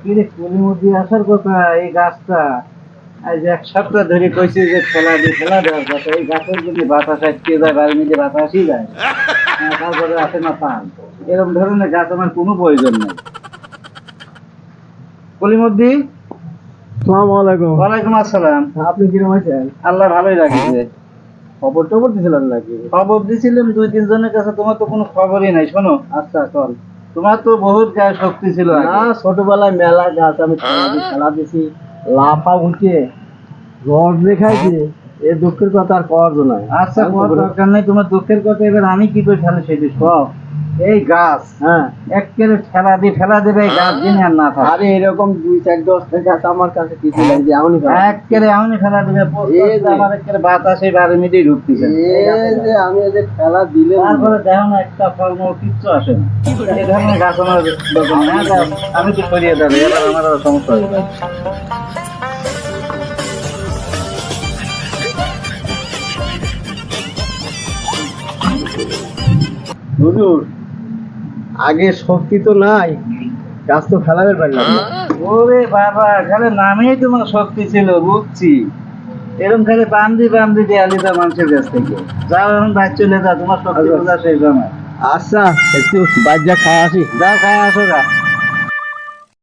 কিরে আসার কথা এই গাছটা। আজ এক সপ্তাহ ধরে কইছে যে খেলা দিয়ে খেলা দেওয়ার কথা এই গাছের যদি বাতাস আটকে যায় বাড়ির মধ্যে বাতাসই যায় তারপরে আসে না পান। এরকম ধরনের গাছ আমার কোনো প্রয়োজন নেই। কলিমুদ্দি সালাম আলাইকুম। ওয়ালাইকুম আসসালাম। আপনি কিরম আছেন? আল্লাহ ভালোই রাখছে। খবর টবর দিছিলেন নাকি? খবর দিছিলাম দুই তিনজনের কাছে। তোমার তো কোনো খবরই নাই শোনো। আচ্ছা চল। তোমার তো বহুত গায়ে শক্তি ছিল। না ছোটবেলায় মেলা গাছ আমি খেলা দিছি লাফা উঠে রড দেখাইছি এ দুঃখের কথা আর কওয়ার জন্য আচ্ছা কোনো দরকার নেই তোমার দুঃখের কথা এবার আমি কি করে ফেলে সেটি কও। এই গাছ হ্যাঁ। একেবারে ঠেলা দিয়ে ফেলা দেবে এই গাছ যিনি আর না থাকে। আরে এরকম দুই চার দশটা গাছ আমার কাছে কিছু যে এমনই কথা। একেবারে এমনি ফেলা দেবে আমার একেবারে বাতাসে বাড়ির মধ্যেই ঢুকতেছে। এই যে আমি যে খেলা দিলে তারপরে দেখো না একটা ফলমূল কিচ্ছু আসে না। এই ধরনের গাছ আমার আমি তো সরিয়ে দেবো এবার আমার সমস্যা হয়ে যাবে হুজুর আগে শক্তি তো নাই গাছ তো ফেলাবে পারলাম ওরে বাবা খালি নামেই তোমার শক্তি ছিল বুঝছি। এরকম খালি বান্দি বান্দি দিয়ে আলি আলিদা মানুষের কাছ থেকে। যাও এখন বাইর চলে যা তোমার শক্তি বোঝা শেষ না আচ্ছা একটু বাজ্যা খাওয়া আসি। যা খাওয়া আসো গা।